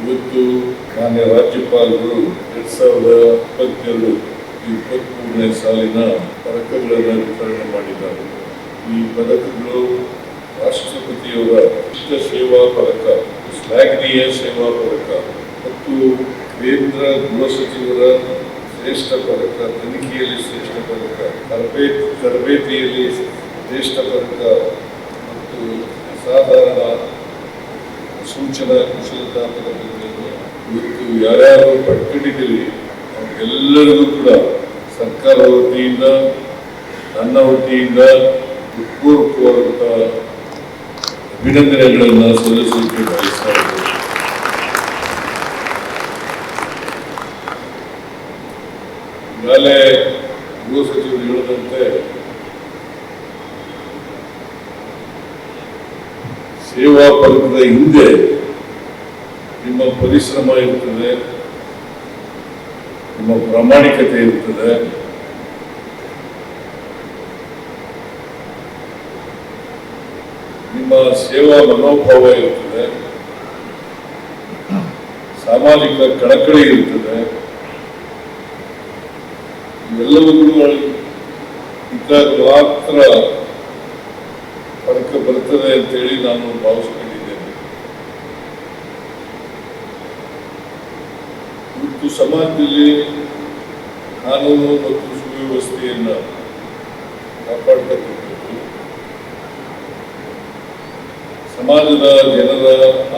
ಇವತ್ತು ಮಾನ್ಯ ರಾಜ್ಯಪಾಲರು ಎರಡ್ ಸಾವಿರದ ಇಪ್ಪತ್ತೆರಡು ಇಪ್ಪತ್ಮೂರನೇ ಸಾಲಿನ ಪದಕಗಳನ್ನು ವಿತರಣೆ ಮಾಡಿದ್ದಾರೆ. ಈ ಪದಕಗಳು ರಾಷ್ಟ್ರಪತಿಯವರ ಇಷ್ಟ ಸೇವಾ ಪದಕ ಶ್ಲಾಘನೀಯ ಸೇವಾ ಪದಕ ಮತ್ತು ಕೇಂದ್ರ ಗೃಹ ಸಚಿವರ ಶ್ರೇಷ್ಠ ಪದಕ, ತನಿಖೆಯಲ್ಲಿ ಶ್ರೇಷ್ಠ ಪದಕ ತರಬೇತಿ ತರಬೇತಿಯಲ್ಲಿ ಶ್ರೇಷ್ಠ ಪದಕ ಮತ್ತು ಅಸಾಧಾರಣ ಸೂಚನಾ ಪದಕಗಳನ್ನು ಇವತ್ತು ಯಾರ್ಯಾರು ಪಡ್ಕೊಂಡಿದ್ದೀರಿ, ಅವ್ರಿಗೆಲ್ಲರಿಗೂ ಕೂಡ ಸರ್ಕಾರದ ವತಿಯಿಂದ, ನನ್ನ ವತಿಯಿಂದ ಹೃತ್ಪೂರ್ವಕವಾದಂಥ ಅಭಿನಂದನೆಗಳನ್ನು ಸಲ್ಲಿಸಲಿಕ್ಕೆ ಬಯಸ್ತಾ ಇದ್ದೇನೆ. ಈಗಾಗಲೇ ಗೃಹ ಸಚಿವರು ಹೇಳಿದಂತೆ ಸೇವಾ ಪದಕದ ಹಿಂದೆ. ನಿಮ್ಮ ಪರಿಶ್ರಮ ಇರ್ತದೆ, ನಿಮ್ಮ ಪ್ರಾಮಾಣಿಕತೆ ಇರ್ತದೆ. ನಿಮ್ಮ ಸೇವಾ ಮನೋಭಾವ ಇರ್ತದೆ. ಸಾಮಾಜಿಕ ಕಳಕಳಿ ಇರ್ತದೆ. ಇವೆಲ್ಲವನ್ನೂ ಇದ್ದಾಗ ಮಾತ್ರ ಬರ್ತದೆ ಅಂತೇಳಿ ನಾನು ಭಾವಿಸ್ಕೊಂಡಿದ್ದೇನೆ. ಇವತ್ತು ಸಮಾಜದಲ್ಲಿ ಕಾನೂನು ಮತ್ತು ಸುವ್ಯವಸ್ಥೆಯನ್ನು ಕಾಪಾಡ್ತಕ್ಕಂಥದ್ದು ಸಮಾಜದ ಜನರ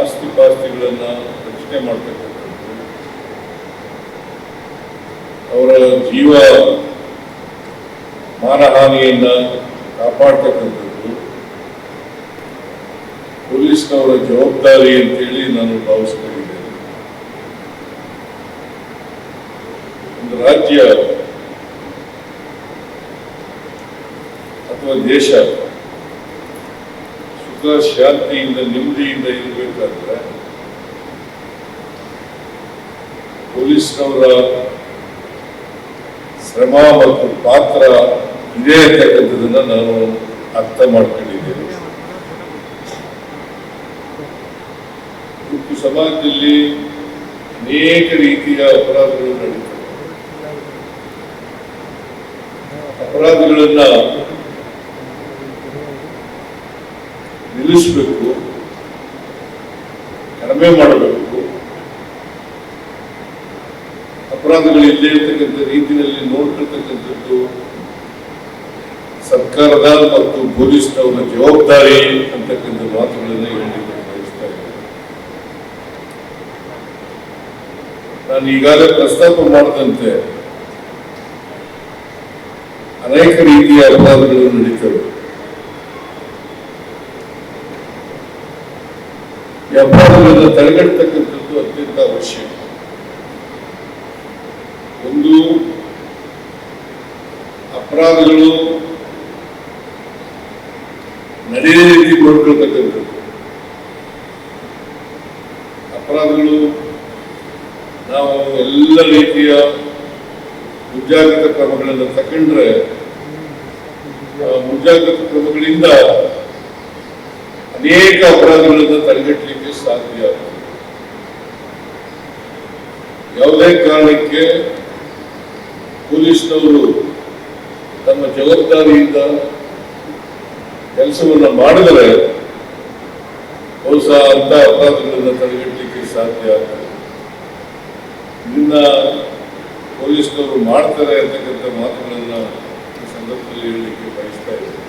ಆಸ್ತಿ ಪಾಸ್ತಿಗಳನ್ನು ರಕ್ಷಣೆ ಮಾಡ್ತಕ್ಕಂಥದ್ದು, ಅವರ ಜೀವ ಮಾನಹಾನಿಯನ್ನ ಕಾಪಾಡ್ತಕ್ಕಂಥದ್ದು. ಪೊಲೀಸ್ನವರ ಜವಾಬ್ದಾರಿ ಅಂತೇಳಿ ನಾನು ಭಾವಿಸ್ಕೊಂಡಿದ್ದೇನೆ. ಒಂದು ರಾಜ್ಯ ಅಥವಾ ದೇಶ ಸುಖ, ಶಾಂತಿಯಿಂದ, ನೆಮ್ಮದಿಯಿಂದ ಇರಬೇಕಾದ್ರೆ ಪೊಲೀಸ್ನವರ ಶ್ರಮ ಮತ್ತು ಪಾತ್ರ ಇದೆ ಅಂತಕ್ಕಂಥದ್ದನ್ನ ನಾನು ಅರ್ಥ ಮಾಡ್ಕೊಂಡಿದ್ದೇನೆ ಇವತ್ತು ಸಮಾಜದಲ್ಲಿ ಅನೇಕ ರೀತಿಯ ಅಪರಾಧಗಳು ನಡೀತವೆ ಅಪರಾಧಗಳನ್ನ ನಿಲ್ಲಿಸಬೇಕು, ಕಡಿಮೆ ಮಾಡಬೇಕು. ಅಪರಾಧಗಳು ಇಲ್ಲೇ ಇರ್ತಕ್ಕಂಥ ರೀತಿಯಲ್ಲಿ ನೋಡ್ತಿರ್ತಕ್ಕಂಥದ್ದು ಸರ್ಕಾರದ ಮತ್ತು ಪೊಲೀಸ್ನವರ ಜವಾಬ್ದಾರಿ ಅಂತಕ್ಕಂಥ ಮಾತುಗಳನ್ನು ಹೇಳಲಿಕ್ಕೆ ಬಯಸ್ತಾ ಇದ್ದೇನೆ ನಾನು ಈಗಾಗಲೇ ಪ್ರಸ್ತಾಪ ಮಾಡದಂತೆ ಅನೇಕ ರೀತಿಯ ಅಪರಾಧಗಳು ನಡೀತವೆ. ಈ ಅಪರಾಧಗಳನ್ನು ತಡೆಗಟ್ಟತಕ್ಕಂಥದ್ದು ಅತ್ಯಂತ ಅವಶ್ಯ. ಒಂದು, ಅಪರಾಧಗಳು ನಡೆಯ ರೀತಿ ನೋಡ್ಕೊಳ್ತಕ್ಕಂಥದ್ದು ಅಪರಾಧಗಳು ನಾವು ಎಲ್ಲ ರೀತಿಯ ಮುಂಜಾಗ್ರತಾ ಕ್ರಮಗಳನ್ನು ತಗೊಂಡ್ರೆ ಆ ಮುಂಜಾಗ್ರತಾ ಕ್ರಮಗಳಿಂದ ಅನೇಕ ಅಪರಾಧಗಳನ್ನು ತಡೆಗಟ್ಟಲಿಕ್ಕೆ ಸಾಧ್ಯ ಯಾವುದೇ ಕಾರಣಕ್ಕೆ ಪೊಲೀಸ್ನವರು ತಮ್ಮ ಜವಾಬ್ದಾರಿಯಿಂದ ಕೆಲಸವನ್ನು ಮಾಡಿದರೆ ಬಹುಶಃ ಅಂತ ಅಪರಾಧಗಳನ್ನು ತಡೆಗಟ್ಟಲಿಕ್ಕೆ ಸಾಧ್ಯ ಆಗ್ತದೆ ಇದನ್ನ ಪೊಲೀಸ್ನವರು ಮಾಡ್ತಾರೆ ಅಂತಕ್ಕಂಥ ಮಾತುಗಳನ್ನ ಈ ಸಂದರ್ಭದಲ್ಲಿ ಹೇಳಲಿಕ್ಕೆ ಬಯಸ್ತಾ ಇದ್ದಾರೆ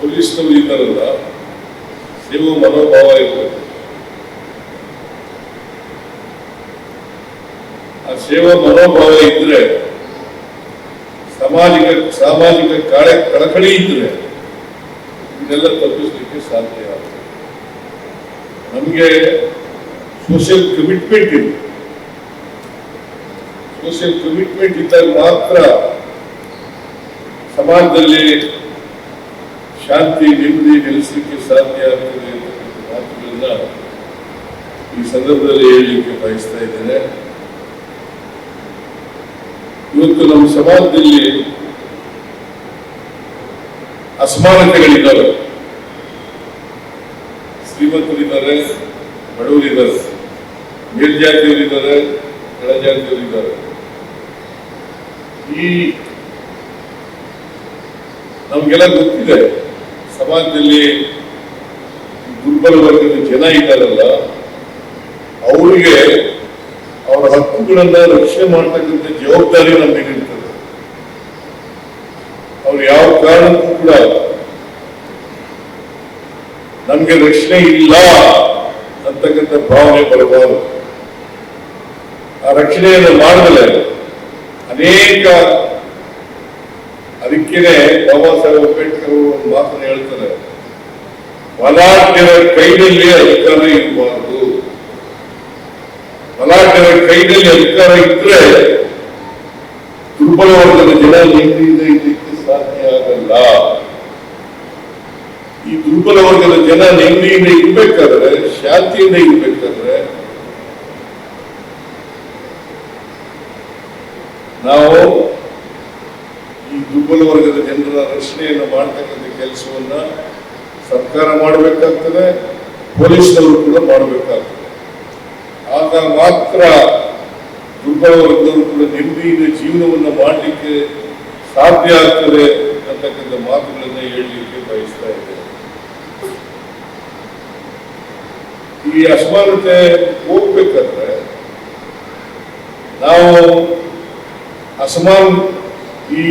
ಪೊಲೀಸ್ನವರು ಇದ್ದಾರಲ್ಲ ಸೇವಾ ಮನೋಭಾವ ಇರಬೇಕು. ಆ ಸೇವಾ ಮನೋಭಾವ ಇದ್ರೆ ಸಾಮಾಜಿಕ ಸಾಮಾಜಿಕ ಕಾಳೆ, ಕಳಕಳಿ ಇದ್ರೆ ಇದನ್ನೆಲ್ಲ ತಪ್ಪಿಸ್ಲಿಕ್ಕೆ ಸಾಧ್ಯ ನಮಗೆ ಸೋಷಿಯಲ್ ಕಮಿಟ್ಮೆಂಟ್ ಇದೆ. ಸೋಷಿಯಲ್ ಕಮಿಟ್ಮೆಂಟ್ ಇದ್ದಾಗ ಮಾತ್ರ ಸಮಾಜದಲ್ಲಿ ಶಾಂತಿ, ನೆಮ್ಮದಿ ನೆಲೆಸಲಿಕ್ಕೆ ಸಾಧ್ಯ ಆಗ್ತದೆ ಮಾತುಗಳನ್ನ ಈ ಸಂದರ್ಭದಲ್ಲಿ ಹೇಳಲಿಕ್ಕೆ ಬಯಸ್ತಾ ಇದ್ದೇನೆ. ಇವತ್ತು ನಮ್ಮ ಸಮಾಜದಲ್ಲಿ ಅಸಮಾನತೆಗಳಿದ್ದಾವೆ. ಶ್ರೀಮಂತರಿದ್ದಾರೆ, ಬಡವರಿದ್ದಾರೆ. ಮೇಲ್ಜಾತಿಯವರಿದ್ದಾರೆ ಕೆಳಜಾತಿಯವರಿದ್ದಾರೆ ಈ ನಮಗೆಲ್ಲ ಗೊತ್ತಿದೆ, ಸಮಾಜದಲ್ಲಿ ದುರ್ಬಲ ವರ್ಗದ ಜನ ಇದ್ದಾರಲ್ಲ, ಅವರಿಗೆ ಅವರ ಹಕ್ಕುಗಳನ್ನ ರಕ್ಷಣೆ ಮಾಡ್ತಕ್ಕಂಥ ಜವಾಬ್ದಾರಿ ಮೇಲೆ ಇರ್ತದೆ. ಅವ್ರು ಯಾವ ಕಾರಣಕ್ಕೂ ಕೂಡ ನಮ್ಗೆ ರಕ್ಷಣೆ ಇಲ್ಲ ಅಂತಕ್ಕಂಥ ಭಾವನೆ ಬರಬಾರದು. ಆ ರಕ್ಷಣೆಯನ್ನು ಮಾಡಿದ್ರೆ ಅನೇಕ ಅದಕ್ಕೇನೆ ಬಾಬಾ ಸಾಹೇಬ್ ಅಂಬೇಡ್ಕರ್ ಒಂದು ಮಾತನ್ನು ಹೇಳ್ತಾರೆ. ಬಲಾಢ್ಯರ ಕೈನಲ್ಲಿ ಅಧಿಕಾರ ಇರಬಾರದು. ಬಲಾಢ್ಯರ ಕೈನಲ್ಲಿ ಅಧಿಕಾರ ಇದ್ರೆ ದುರ್ಬಲ ವರ್ಗದ ಜನ ನೆಮ್ಮದಿಯಿಂದ ಇದಕ್ಕೆ ಸಾಧ್ಯ ಆಗಲ್ಲ. ಈ ದುರ್ಬಲ ವರ್ಗದ ಜನ ನೆಮ್ಮದಿಯಿಂದ ಇರ್ಬೇಕಾದ್ರೆ ಶಾಂತಿಯಿಂದ ಇರ್ಬೇಕಾದ್ರೆ ನಾವು ಈ ದುರ್ಬಲ ವರ್ಗದ ಜನರ ರಕ್ಷಣೆಯನ್ನು ಮಾಡ್ತಕ್ಕಂಥ ಕೆಲಸವನ್ನ ಸರ್ಕಾರ ಮಾಡಬೇಕಾಗ್ತದೆ, ಪೊಲೀಸ್ನವರು ಕೂಡ ಮಾಡಬೇಕಾಗ್ತದೆ. ಆಗ ಮಾತ್ರ ದುರ್ಬಲ ವರ್ಗದವರು ಕೂಡ ನೆಮ್ಮದಿಯಿಂದ ಜೀವನವನ್ನು ಮಾಡಲಿಕ್ಕೆ ಸಾಧ್ಯ ಆಗ್ತದೆ ಅಂತಕ್ಕಂಥ ಮಾತುಗಳನ್ನು ಹೇಳಲಿಕ್ಕೆ ಬಯಸ್ತಾ ಇದ್ದೇನೆ. ಈ ಅಸಮಾನತೆ ಹೋಗ್ಬೇಕಂದ್ರೆ ನಾವು ಅಸಮಾನ ಈ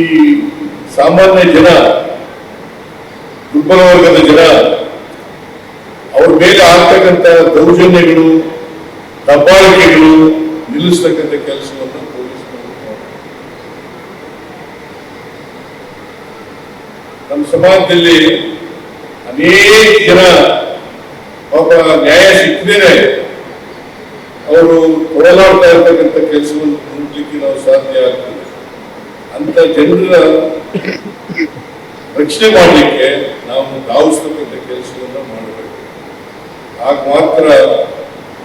ಸಾಮಾನ್ಯ ಜನ, ದುರ್ಬಲ ವರ್ಗದ ಜನ, ಅವ್ರ ಮೇಲೆ ಆಗ್ತಕ್ಕಂಥ ದೌರ್ಜನ್ಯಗಳು, ದಬ್ಬಾಳಿಕೆಗಳು ನಿಲ್ಲಿಸ್ತಕ್ಕಂಥ ಕೆಲಸವನ್ನು ಪೊಲೀಸ್. ನಮ್ಮ ಸಮಾಜದಲ್ಲಿ ಅನೇಕ ಜನ ಪಾಪ ನ್ಯಾಯ ಸಿಕ್ಕದೇನೆ ಅವರು ಓಡಾಡ್ತಾ ಇರ್ತಕ್ಕಂಥ ಕೆಲಸವನ್ನು ನೋಡ್ಲಿಕ್ಕೆ ನಾವು ಸಾಧ್ಯ ಆಗ್ತದೆ ಅಂತ ಜನರ ರಕ್ಷಣೆ ಮಾಡಲಿಕ್ಕೆ ನಾವು ಧಾವಿಸ್ತಕ್ಕಂಥ ಕೆಲಸವನ್ನು ಮಾಡಬೇಕು. ಆಗ ಮಾತ್ರ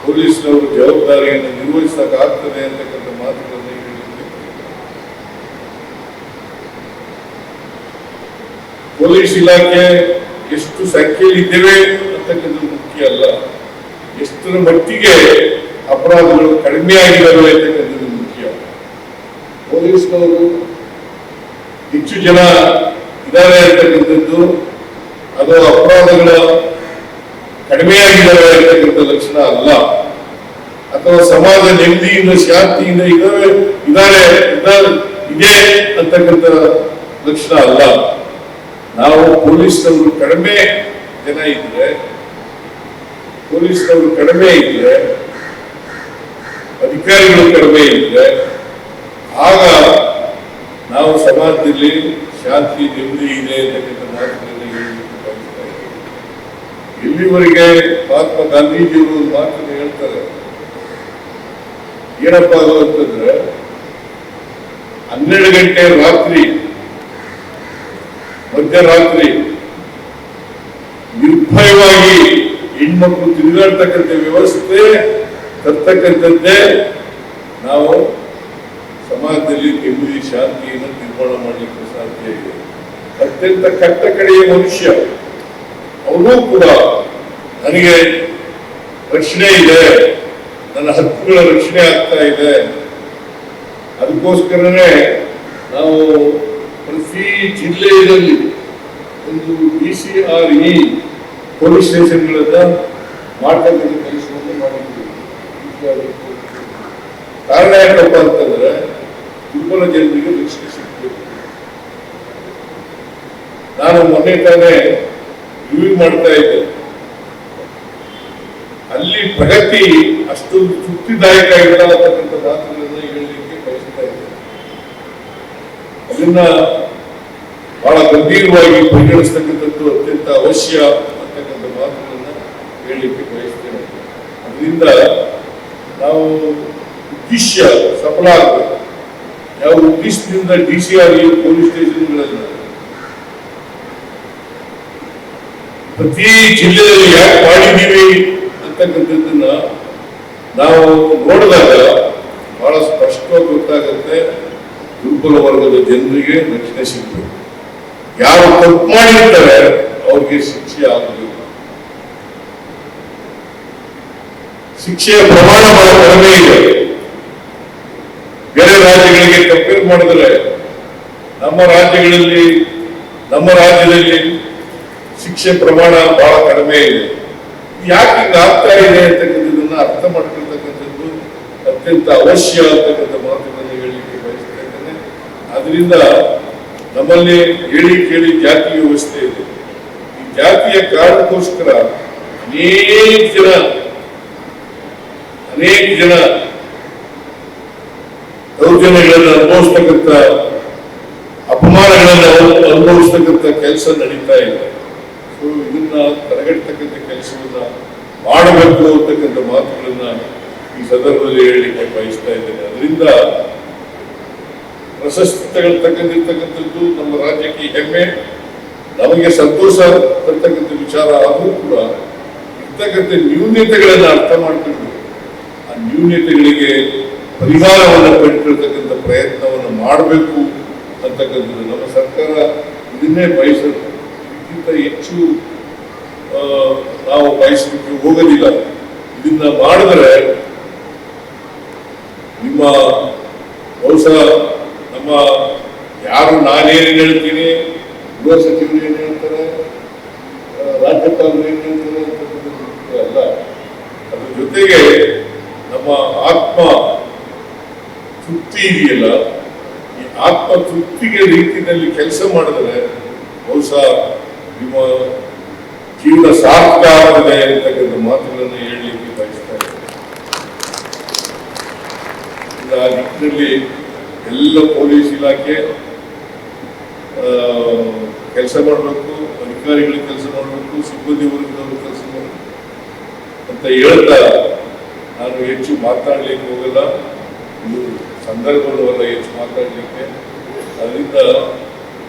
ಪೊಲೀಸ್ನವರು ಜವಾಬ್ದಾರಿಯನ್ನು ನಿರ್ವಹಿಸಕ್ಕಾಗ್ತದೆ ಅಂತಕ್ಕಂಥ ಮಾತುಗಳನ್ನು ಹೇಳಲಿಕ್ಕೆ ಪೊಲೀಸ್ ಇಲಾಖೆ ಎಷ್ಟು ಸಂಖ್ಯೆಯಲ್ಲಿ ಇದ್ದೇವೆ ಅಂತಕ್ಕಂಥದ್ದು ಮುಖ್ಯ ಅಲ್ಲ. ಎಷ್ಟರ ಮಟ್ಟಿಗೆ ಅಪರಾಧಗಳು ಕಡಿಮೆ ಆಗಿದ್ದಾವೆ ಅಂತಕ್ಕಂಥದ್ದು ಮುಖ್ಯ. ಪೊಲೀಸ್ನವರು ಹೆಚ್ಚು ಜನ ಇದ್ದಾರೆ ಅಂತಕ್ಕಂಥದ್ದು ಅದು ಅಪರಾಧಗಳು ಕಡಿಮೆಯಾಗಿದ್ದಾವೆ ಅಂತಕ್ಕಂಥ ಲಕ್ಷಣ ಅಲ್ಲ. ಅಥವಾ ಸಮಾಜ ನೆಮ್ಮದಿಯಿಂದ, ಶಾಂತಿಯಿಂದ ಇದಾವೆ ಇದಾರೆ ಇದೆ ಅಂತಕ್ಕಂಥ ಲಕ್ಷಣ ಅಲ್ಲ. ನಾವು ಪೊಲೀಸ್ನವರು ಕಡಿಮೆ ಜನ ಇದ್ರೆ, ಪೊಲೀಸ್ನವರು ಕಡಿಮೆ ಇದ್ರೆ, ಅಧಿಕಾರಿಗಳು ಕಡಿಮೆ ಇದ್ರೆ, ಆಗ ನಾವು ಸಮಾಜದಲ್ಲಿ ಶಾಂತಿ, ನೆಮ್ಮದಿ ಇದೆ. ಇಲ್ಲಿವರೆಗೆ ಮಹಾತ್ಮ ಗಾಂಧೀಜಿಯವರು ಮಾತನ್ನು ಹೇಳ್ತಾರೆ ಏನಪ್ಪಾ ಅದು ಅಂತಂದ್ರೆ, ಹನ್ನೆರಡು ಗಂಟೆ ರಾತ್ರಿ, ಮಧ್ಯರಾತ್ರಿ, ನಿರ್ಭಯವಾಗಿ ಹೆಣ್ಮಕ್ಳು ತಿರುಗಾಡ್ತಕ್ಕಂಥ ವ್ಯವಸ್ಥೆ, ತರ್ತಕ್ಕಂಥದ್ದೇ ನಾವು ಸಮಾಜದಲ್ಲಿ ನೆಮ್ಮದಿ ಶಾಂತಿಯನ್ನು ನಿರ್ಮಾಣ ಮಾಡಲಿಕ್ಕೆ ಸಾಧ್ಯ ಇದೆ. ಅತ್ಯಂತ ಕಟ್ಟ ಕಡೆಯ ಮನುಷ್ಯ, ಅವನು ಕೂಡ ನನಗೆ ರಕ್ಷಣೆ ಇದೆ, ನನ್ನ ಹಕ್ಕುಗಳ ರಕ್ಷಣೆ ಆಗ್ತಾ ಇದೆ. ಅದಕ್ಕೋಸ್ಕರನೇ ನಾವು ಪ್ರತಿ ಜಿಲ್ಲೆಯಲ್ಲಿ ಒಂದು D C R E police ಸ್ಟೇಷನ್ಗಳನ್ನ ಮಾಡ್ತಕ್ಕಂಥ ಕೆಲಸವನ್ನು ಮಾಡಿದ್ದೀವಿ. ಕಾರಣ ಏನಪ್ಪ ಅಂತಂದ್ರೆ ದುರ್ಬಲ ಜನರಿಗೆ ಸಿಗಬೇಕು ನಾನು ಮೊನ್ನೆ ತಾನೇ ರಿವ್ಯೂ ಮಾಡ್ತಾ ಇದ್ದೆ. ಅಲ್ಲಿ ಪ್ರಗತಿ ಅಷ್ಟು ತೃಪ್ತಿದಾಯಕ ಇಲ್ಲ ಅಂತಕ್ಕಂಥ ಮಾತುಗಳನ್ನ ಹೇಳಲಿಕ್ಕೆ ಬಯಸ್ತಾ ಇದ್ದೆ. ಅದನ್ನ ಬಹಳ ಗಂಭೀರವಾಗಿ ಪರಿಗಣಿಸ್ತಕ್ಕಂಥದ್ದು ಅತ್ಯಂತ ಅವಶ್ಯ ಅಂತಕ್ಕಂಥ ಮಾತುಗಳನ್ನ ಹೇಳಲಿಕ್ಕೆ ಬಯಸ್ತೇನೆ. ಅದರಿಂದ ನಾವು ಉದ್ದೇಶ ಸಫಲ ಆಗಬೇಕು. ಯಾವ ಉದ್ದೇಶದಿಂದ ಡಿ ಸಿ ಆರ್ ಪೊಲೀಸ್ ಸ್ಟೇಷನ್ಗಳಲ್ಲಿ ಪ್ರತಿ ಜಿಲ್ಲೆಯಲ್ಲಿ ಯಾಕೆ ಮಾಡಿದ್ದೀವಿ ಅಂತಕ್ಕಂಥದ್ದನ್ನ ನಾವು ನೋಡಿದಾಗ ಬಹಳ ಸ್ಪಷ್ಟವಾಗಿ ಗೊತ್ತಾಗುತ್ತೆ. ದುರ್ಬಲ ವರ್ಗದ ಜನರಿಗೆ ರಕ್ಷಣೆ ಸಿಗ್ತದೆ ಯಾರು ತಪ್ಪು ಮಾಡಿರ್ತಾರೆ ಅವ್ರಿಗೆ ಶಿಕ್ಷೆ ಆಗಬೇಕು ಶಿಕ್ಷೆಯ ಪ್ರಮಾಣ ಬಹಳ ಕಡಿಮೆ ಇದೆ. ರಾಜ್ಯಗಳಿಗೆ ಕಂಪೇರ್ ಮಾಡಿದ್ರೆ ನಮ್ಮ ರಾಜ್ಯಗಳಲ್ಲಿ, ನಮ್ಮ ರಾಜ್ಯದಲ್ಲಿ ಶಿಕ್ಷೆ ಪ್ರಮಾಣ ಬಹಳ ಕಡಿಮೆ ಇದೆ. ಯಾಕೆ ಆಗ್ತಾ ಇದೆ ಅಂತಕ್ಕಂಥದ್ದನ್ನ ಅರ್ಥ ಮಾಡ್ಕೊಳ್ತಕ್ಕಂಥದ್ದು ಅತ್ಯಂತ ಅವಶ್ಯ ಅಂತಕ್ಕಂಥ ಮಾತುಗಳನ್ನು ಹೇಳಲಿಕ್ಕೆ ಬಯಸ್ತಾ ಅದರಿಂದ ನಮ್ಮಲ್ಲಿ ಹೇಳಿ ಕೇಳಿ ಜಾತಿ ವ್ಯವಸ್ಥೆ ಇದೆ. ಈ ಜಾತಿಯ ಕಾರಣಕ್ಕೋಸ್ಕರ ಅನೇಕ ಜನ ಅನೇಕ ಜನ ದೌರ್ಜನ್ಯಗಳನ್ನು ಅನುಭವಿಸ್ತಕ್ಕಂಥ ಅಪಮಾನಗಳನ್ನು ಅನು- ಅನುಭವಿಸ್ತಕ್ಕಂಥ ಕೆಲಸ ನಡೀತಾ ಇದೆ. ಸೊ ಇದನ್ನ ತಡೆಗಟ್ಟತಕ್ಕಂಥ ಕೆಲಸವನ್ನ ಮಾಡಬೇಕು ಅಂತಕ್ಕಂಥ ಮಾತುಗಳನ್ನ ಈ ಸಂದರ್ಭದಲ್ಲಿ ಹೇಳಲಿಕ್ಕೆ ಬಯಸ್ತಾ ಇದ್ದೇನೆ. ಅದರಿಂದ ಪ್ರಶಸ್ತಿ ತಗೊಂಡಿರ್ತಕ್ಕಂಥದ್ದು ನಮ್ಮ ರಾಜ್ಯಕ್ಕೆ ಹೆಮ್ಮೆ, ನಮಗೆ ಸಂತೋಷ ತರ್ತಕ್ಕಂಥ ವಿಚಾರ ಆದರೂ ಕೂಡ ಇರ್ತಕ್ಕಂಥ ನ್ಯೂನ್ಯತೆಗಳನ್ನು ಅರ್ಥ ಮಾಡ್ಕೊಂಡು ಆ ನ್ಯೂನ್ಯತೆಗಳಿಗೆ ಪರಿಹಾರವನ್ನು ಕಂಡುಕೊಳ್ತಕ್ಕಂಥ ಪ್ರಯತ್ನವನ್ನು ಮಾಡಬೇಕು ಅಂತಕ್ಕಂಥದ್ದು ನಮ್ಮ ಸರ್ಕಾರ ಇದನ್ನೇ ಬಯಸಬೇಕು ಇದಕ್ಕಿಂತ ಹೆಚ್ಚು ನಾವು ಬಯಸಲಿಕ್ಕೆ ಹೋಗೋದಿಲ್ಲ. ಇದನ್ನ ಮಾಡಿದ್ರೆ ನಿಮ್ಮ ಬಹುಶಃ ನಮ್ಮ ಯಾರು ನಾನೇನು ಹೇಳ್ತೀನಿ, ಗೃಹ ಸಚಿವರು ಏನು ಹೇಳ್ತಾರೆ ರಾಜ್ಯಪಾಲರು ಏನು ಹೇಳ್ತಾರೆ ಅಂತಕ್ಕಂಥದ್ದು ಅಲ್ಲ. ಅದ್ರ ಜೊತೆಗೆ ನಮ್ಮ ಆತ್ಮ ತೃಪ್ತಿ ಇದೆಯಲ್ಲ ಈ ಆತ್ಮ ತೃಪ್ತಿಗೆ ರೀತಿಯಲ್ಲಿ ಕೆಲಸ ಮಾಡಿದ್ರೆ ಬಹುಶಃ ನಿಮ್ಮ ಜೀವನ ಸಾರ್ಥಕ ಆಗ್ತದೆ ಅಂತಕ್ಕಂಥ ಮಾತುಗಳನ್ನು ಹೇಳಲಿಕ್ಕೆ ಬಯಸ್ತಾ ಇದ್ದೇನೆ. ಆ ನಿಟ್ಟಿನಲ್ಲಿ ಎಲ್ಲ ಪೊಲೀಸ್ ಇಲಾಖೆ ಕೆಲಸ ಮಾಡಬೇಕು ಅಧಿಕಾರಿಗಳು ಕೆಲಸ ಮಾಡಬೇಕು, ಸಿಬ್ಬಂದಿ ವರ್ಗದವರು ಕೆಲಸ ಮಾಡಬೇಕು ಅಂತ ಹೇಳ್ತಾ ನಾನು ಹೆಚ್ಚು ಮಾತಾಡ್ಲಿಕ್ಕೆ ಹೋಗಲ್ಲ. ಅಲ್ಲ ಹೆಚ್ಚು ಮಾತಾಡಲಿಕ್ಕೆ. ಅದರಿಂದ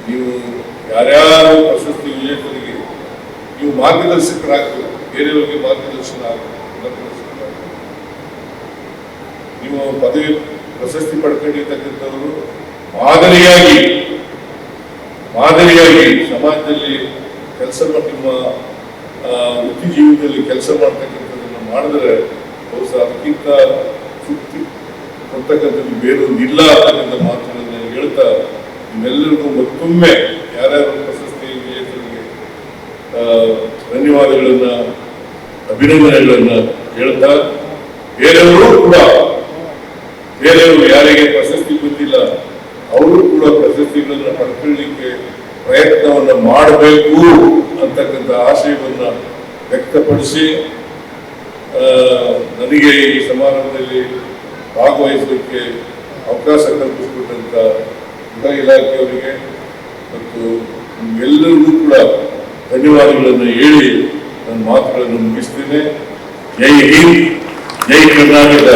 ನೀವು ಯಾರ್ಯಾರು ಪ್ರಶಸ್ತಿ ವಿಜೇತರಿಗೆ ನೀವು ಮಾರ್ಗದರ್ಶಕರಾಗಬೇಕು ಬೇರೆಯವರಿಗೆ ಮಾರ್ಗದರ್ಶನ ಆಗಬೇಕು ನೀವು ಪದವಿ ಪ್ರಶಸ್ತಿ ಪಡ್ಕೊಂಡಿರ್ತಕ್ಕಂಥವರು ಮಾದರಿಯಾಗಿ ಮಾದರಿಯಾಗಿ ಸಮಾಜದಲ್ಲಿ ಕೆಲಸ ನಿಮ್ಮ ವೃತ್ತಿ ಜೀವನದಲ್ಲಿ ಕೆಲಸ ಮಾಡ್ತಕ್ಕಂಥದ್ದನ್ನು ಮಾಡಿದ್ರೆ ಬಹುಶಃ ಅದಕ್ಕಿಂತ ತೃಪ್ತಿ ಕೊಡ್ತಕ್ಕಂಥದ್ದು ಬೇರೊಂದು ಇಲ್ಲ ಮಾತುಗಳನ್ನು ಮಾತುಗಳನ್ನು ಹೇಳ್ತಾ ನಿಮ್ಮೆಲ್ಲರಿಗೂ ಮತ್ತೊಮ್ಮೆ ಯಾರ್ಯಾರು ಪ್ರಶಸ್ತಿ ವಿಜೇತರಿಗೆ ಧನ್ಯವಾದಗಳನ್ನ, ಅಭಿನಂದನೆಗಳನ್ನ ಹೇಳ್ತಾ ಬೇರೆಯವರು ಕೂಡ, ಬೇರೆಯವರು ಯಾರಿಗೆ ಪ್ರಶಸ್ತಿ ಬಂದಿಲ್ಲ, ಅವರು ಕೂಡ ಪ್ರಶಸ್ತಿಗಳನ್ನ ಪಡ್ಕೊಳ್ಳಿಕ್ಕೆ ಪ್ರಯತ್ನವನ್ನ ಮಾಡಬೇಕು ಅಂತಕ್ಕಂಥ ಆಶಯವನ್ನ ವ್ಯಕ್ತಪಡಿಸಿ ನನಗೆ ಈ ಸಮಾರಂಭದಲ್ಲಿ ಭಾಗವಹಿಸಲಿಕ್ಕೆ ಅವಕಾಶ ಕಲ್ಪಿಸಿಕೊಟ್ಟಂತ ಗೃಹ ಇಲಾಖೆಯವರಿಗೆ ಮತ್ತು ನಿಮ್ಗೆಲ್ಲರಿಗೂ ಕೂಡ ಧನ್ಯವಾದಗಳನ್ನು ಹೇಳಿ ನನ್ನ ಮಾತುಗಳನ್ನು ಮುಗಿಸ್ತೇನೆ. ಜೈ ಹಿಂದ್, ಜೈ ಕರ್ನಾಟಕ.